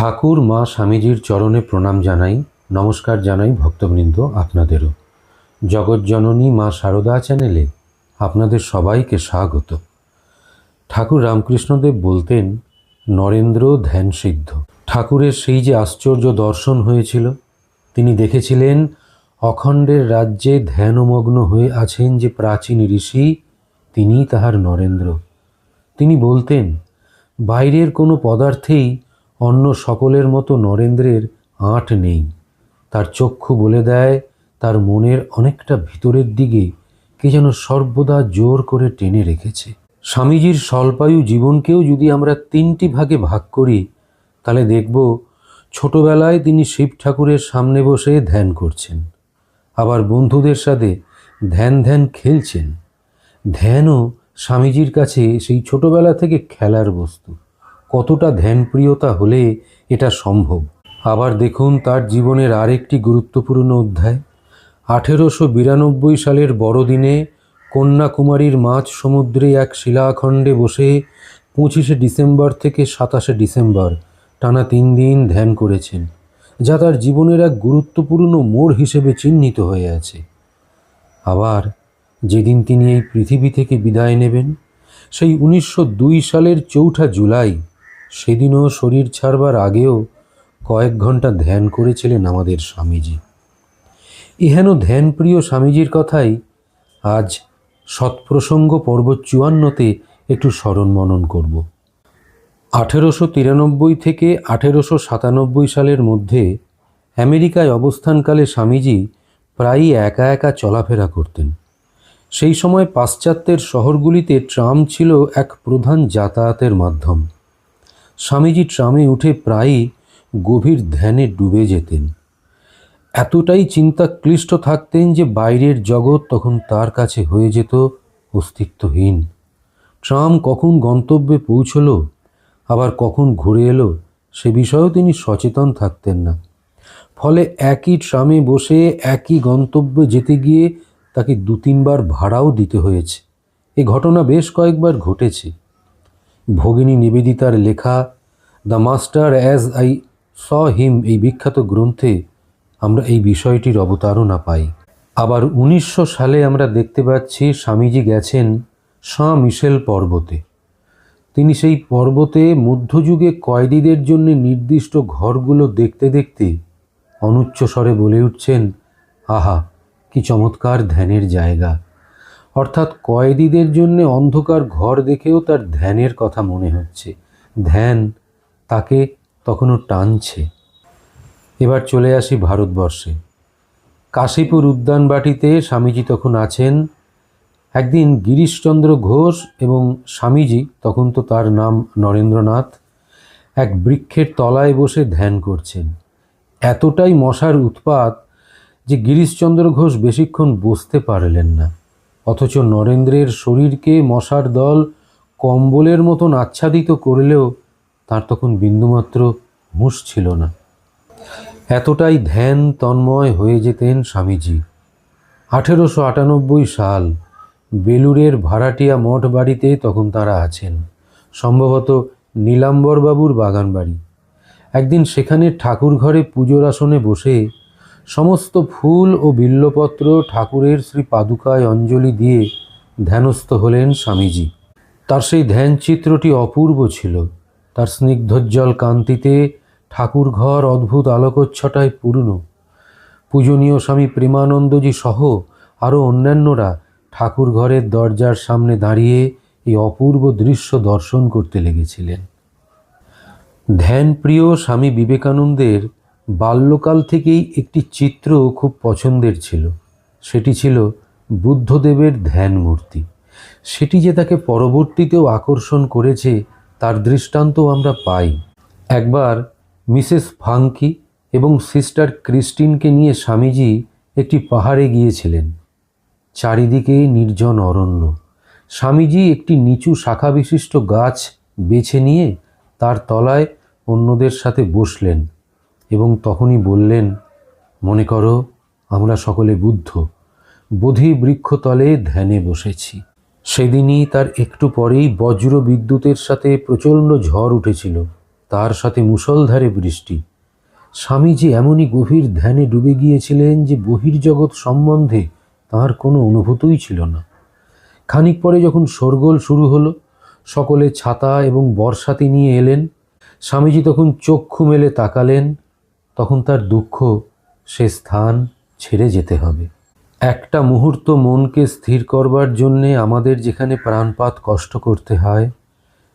ঠাকুর মা স্বামীজির চরণে প্রণাম জানাই, নমস্কার জানাই ভক্তবৃন্দ আপনাদেরও। জগৎজননী মা সারদা চ্যানেলে আপনাদের সবাইকে স্বাগত। ঠাকুর রামকৃষ্ণদেব বলতেন, নরেন্দ্র ধ্যান সিদ্ধ। ঠাকুরের সেই যে আশ্চর্য দর্শন হয়েছিল, তিনি দেখেছিলেন, অখণ্ডের রাজ্যে ধ্যানমগ্ন হয়ে আছেন যে প্রাচীন ঋষি, তিনিই তাহার নরেন্দ্র। তিনি বলতেন, বাইরের কোনো পদার্থেই অন্য সকলের মতো নরেন্দ্রের আঁট নেই। তার চক্ষু বলে দেয়, তার মনের অনেকটা ভিতরের দিকে কে যেন সর্বদা জোর করে টেনে রেখেছে। স্বামীজির স্বল্পায়ু জীবনকেও যদি আমরা তিনটি ভাগে ভাগ করি, তাহলে দেখব ছোটবেলায় তিনি শিব ঠাকুরের সামনে বসে ধ্যান করছেন, আবার বন্ধুদের সাথে ধ্যান ধ্যান খেলছেন। ধ্যানও স্বামীজির কাছে সেই ছোটবেলা থেকে খেলার বস্তু। কতটা ধ্যানপ্রিয়তা হলে এটা সম্ভব? আবার দেখুন তার জীবনের আরেকটি গুরুত্বপূর্ণ অধ্যায়। আঠেরোশো বিরানব্বই সালের বড়দিনে কন্যাকুমারীর মাঝ সমুদ্রে এক শিলাখণ্ডে বসে পঁচিশে ডিসেম্বর থেকে সাতাশে ডিসেম্বর টানা তিন দিন ধ্যান করেছেন, যা তার জীবনের এক গুরুত্বপূর্ণ মোড় হিসেবে চিহ্নিত হয়ে আছে। আবার যেদিন তিনি এই পৃথিবী থেকে বিদায় নেবেন, সেই উনিশশো দুই সালের চৌঠা জুলাই সেদিনও শরীর ছাড়বার আগেও কয়েক ঘণ্টা ধ্যান করেছিলেন আমাদের স্বামীজি। ইহেন ধ্যানপ্রিয় স্বামীজির কথাই আজ সৎপ্রসঙ্গ পর্ব চুয়ান্নতে একটু স্মরণ মনন করব। আঠেরোশো তিরানব্বই থেকে আঠেরোশো সাতানব্বই সালের মধ্যে আমেরিকায় অবস্থানকালে স্বামীজি প্রায়ই একা একা চলাফেরা করতেন। সেই সময় পাশ্চাত্যের শহরগুলিতে ট্রাম ছিল এক প্রধান যাতায়াতের মাধ্যম। স্বামীজি ট্রামে উঠে প্রায়ই গভীর ধ্যানে ডুবে যেতেন। এতটাই চিন্তা ক্লিষ্ট থাকতেন যে বাইরের জগৎ তখন তার কাছে হয়ে যেত অস্তিত্বহীন। ট্রাম কখন গন্তব্যে পৌঁছলো, আবার কখন ঘুরে এলো, সে বিষয়েও তিনি সচেতন থাকতেন না। ফলে একই ট্রামে বসে একই গন্তব্যে যেতে গিয়ে তাকে দু তিনবার ভাড়াও দিতে হয়েছে। এ ঘটনা বেশ কয়েকবার ঘটেছে। ভগিনী নিবেদিতার লেখা, the master as I saw him এই বিখ্যাত গ্রন্থে আমরা এই বিষয়টির অবতারণা পাই। আবার উনিশশো সালে আমরা দেখতে পাচ্ছি স্বামীজি গেছেন সাঁ মিশেল পর্বতে। তিনি সেই পর্বতে মধ্যযুগে কয়েদিদের জন্য নির্দিষ্ট ঘরগুলো দেখতে দেখতে অনুচ্চ স্বরে বলে উঠছেন, আহা, কি চমৎকার ধ্যানের জায়গা। অর্থাৎ কয়েদিদের জন্য অন্ধকার ঘর দেখেও তার ধ্যানের কথা মনে হচ্ছে। ধ্যান তাকে তখনও টানছে। এবার চলে আসি ভারতবর্ষে। কাশীপুর উদ্যানবাটিতে স্বামীজি তখন আছেন। একদিন গিরিশচন্দ্র ঘোষ এবং স্বামীজি, তখন তো তার নাম নরেন্দ্রনাথ, এক বৃক্ষের তলায় বসে ধ্যান করছেন। এতটাই মশার উৎপাত যে গিরিশচন্দ্র ঘোষ বেশিক্ষণ বসতে পারলেন না। অথচ নরেন্দ্রের শরীরকে মশার দল কম্বলের মতন আচ্ছাদিত করলেও তার তখন বিন্দুমাত্র হুঁশ ছিল না। এতটাই ধ্যান তন্ময় হয়ে যেতেন স্বামীজি। আঠেরোশো আটানব্বই সাল বেলুরের ভাড়াটিয়া মঠ বাড়িতে তখন তারা আছেন, সম্ভবত নীলাম্বরবাবুর বাগান বাড়ি একদিন সেখানে ঠাকুর ঘরে পুজোর আসনে বসে সমস্ত ফুল ও বিল্লপত্র ঠাকুরের শ্রী পাদুকায় অঞ্জলি দিয়ে ধ্যানস্থ হলেন স্বামীজি। তার সেই ধ্যান চিত্রটি অপূর্ব ছিল। তার স্নিগ্ধোজ্জ্বল কান্তিতে ঠাকুর ঘর অদ্ভুত আলোকচ্ছটায় পূর্ণ। পূজনীয় স্বামী প্রেমানন্দজি সহ আরও অন্যান্যরা ঠাকুর ঘরের দরজার সামনে দাঁড়িয়ে এই অপূর্ব দৃশ্য দর্শন করতে লেগেছিলেন। ধ্যানপ্রিয় স্বামী বিবেকানন্দের বাল্যকাল থেকেই একটি চিত্র খুব পছন্দের ছিল। সেটি ছিল বুদ্ধদেবের ধ্যান মূর্তি। সেটি যে তাকে পরবর্তীতেও আকর্ষণ করেছে, তার দৃষ্টান্তও আমরা পাই। একবার মিসেস ফাঙ্কি এবং সিস্টার ক্রিস্টিনকে নিয়ে স্বামীজি একটি পাহাড়ে গিয়েছিলেন। চারিদিকে নির্জন অরণ্য। স্বামীজি একটি নিচু শাখা বিশিষ্ট গাছ বেছে নিয়ে তার তলায় অন্যদের সাথে বসলেন। এবং তখনই বললেন, মনে করো, আমরা সকলে বুদ্ধ। বোধি বৃক্ষতলে ধ্যানে বসেছি। সেদিনই তার একটু পরেই বজ্র বিদ্যুতের সাথে প্রচণ্ড ঝড় উঠেছিল। তার সাথে মুষলধারে বৃষ্টি। স্বামীজি এমনই গভীর ধ্যানে ডুবে গিয়েছিলেন যে বহির্জগৎ সম্বন্ধে তার কোনো অনুভূতই ছিল না। খানিক পরে যখন শোরগোল শুরু হলো, সকলে ছাতা এবং বর্ষাতি নিয়ে এলেন। স্বামীজি তখন চক্ষু মেলে তাকালেন। তখন তার দুঃখ সে স্থান ছেড়ে যেতে হবে। একটা মুহূর্ত মনকে স্থির করবার জন্যে আমাদের যেখানে প্রাণপাত কষ্ট করতে হয়,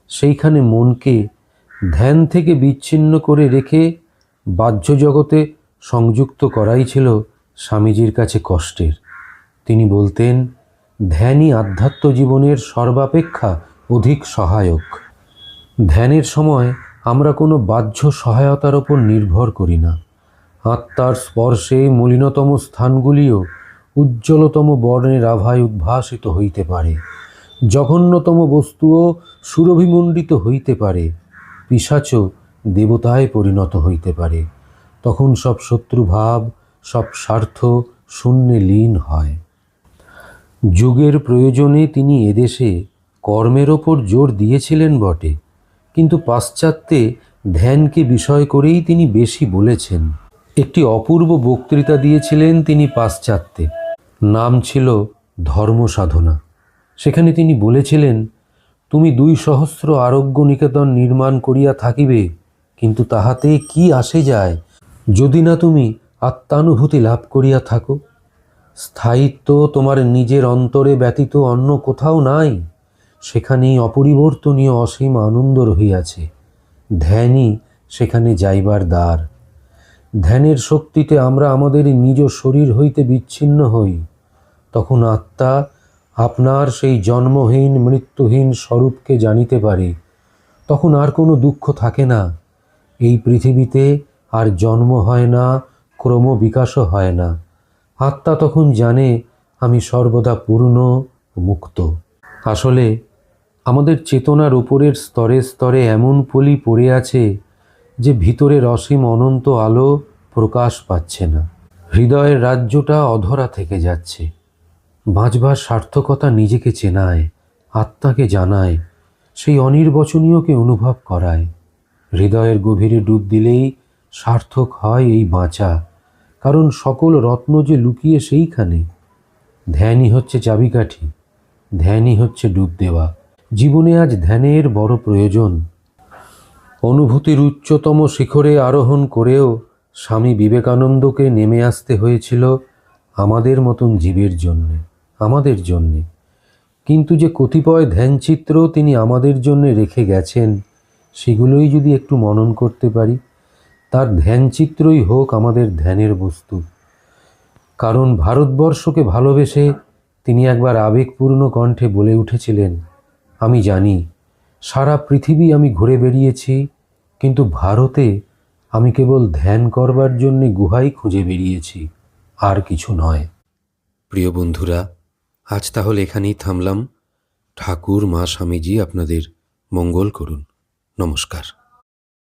সেইখানে মনকে ধ্যান থেকে বিচ্ছিন্ন করে রেখে বাহ্য জগতে সংযুক্ত করাই ছিল স্বামীজির কাছে কষ্টের। তিনি বলতেন, ধ্যানই আধ্যাত্ম জীবনের সর্বাপেক্ষা অধিক সহায়ক। ধ্যানের সময় আমরা কোনো বাহ্য সহায়তার ওপর নির্ভর করি না। আত্মার স্পর্শে মলিনতম স্থানগুলিও উজ্জ্বলতম বর্ণের আভায় উদ্ভাসিত হইতে পারে। জঘন্যতম বস্তুও সুরভিমণ্ডিত হইতে পারে। পিসাচ দেবতায় পরিণত হইতে পারে। তখন সব শত্রুভাব, সব স্বার্থ শূন্যে লীন হয়। যুগের প্রয়োজনে তিনি এদেশে কর্মের ওপর জোর দিয়েছিলেন বটে। কিন্তু পাশ্চাত্যে ধ্যানকে বিষয় করেই তিনি বেশি বলেছেন। একটি অপূর্ব বক্তৃতা দিয়েছিলেন তিনি পাশ্চাত্যে। নাম ছিল ধর্ম সাধনা সেখানে তিনি বলেছিলেন, তুমি দুই সহস্র আরোগ্য নিকেতন নির্মাণ করিয়া থাকিবে, কিন্তু তাহাতে কি আসে যায়? যদি না তুমি আত্মানুভূতি লাভ করিয়া থাকো। স্থায়িত্ব তোমার নিজের অন্তরে ব্যতীত অন্য কোথাও নাই। সেখানেই অপরিবর্তনীয় অসীম আনন্দ রহিয়াছে। ধ্যানই সেখানে যাইবার দ্বার। ধ্যানের শক্তিতে আমরা আমাদের নিজ শরীর হইতে বিচ্ছিন্ন হই। তখন আত্মা আপনার সেই জন্মহীন, মৃত্যুহীন স্বরূপকে জানিতে পারে। তখন আর কোনো দুঃখ থাকে না। এই পৃথিবীতে আর জন্ম হয় না, ক্রম বিকাশও হয় না। আত্মা তখন জানে, আমি সর্বদা পূর্ণ, মুক্ত। আসলে আমাদের চেতনার উপরের স্তরে স্তরে এমন পলি পড়ে আছে যে ভিতরের অসীম অনন্ত আলো প্রকাশ পাচ্ছে না। হৃদয়ের রাজ্যটা অধরা থেকে যাচ্ছে। বাঁচবার সার্থকতা নিজেকে চেনায়, আত্মাকে জানায়, সেই অনির্বচনীয়কে অনুভব করায়। হৃদয়ের গভীরে ডুব দিলেই সার্থক হয় এই বাঁচা, কারণ সকল রত্ন যে লুকিয়ে সেইখানে। ধ্যানই হচ্ছে চাবিকাঠি, ধ্যানই হচ্ছে ডুব দেওয়া। জীবনে আজ ধ্যানের বড় প্রয়োজন। অনুভূতির উচ্চতম শিখরে আরোহণ করেও স্বামী বিবেকানন্দকে নেমে আসতে হয়েছিল আমাদের মতন জীবের জন্যে, আমাদের জন্যে। কিন্তু যে কতিপয় ধ্যানচিত্র তিনি আমাদের জন্যে রেখে গেছেন, সেগুলোই যদি একটু মনন করতে পারি, তার ধ্যানচিত্রই হোক আমাদের ধ্যানের বস্তু। কারণ ভারতবর্ষকে ভালোবেসে তিনি একবার আবেগপূর্ণ কণ্ঠে বলে উঠেছিলেন আমি জানি, সারা পৃথিবী আমি ঘুরে বেরিয়েছি কিন্তু ভারতে আমি কেবল ধ্যান করবার জন্যে গুহাই খুঁজে বেরিয়েছি আর কিছু নয়। প্রিয় বন্ধুরা, আজ তাহলে এখানেই থামলাম। ঠাকুর মা স্বামীজি আপনাদের মঙ্গল করুন। নমস্কার।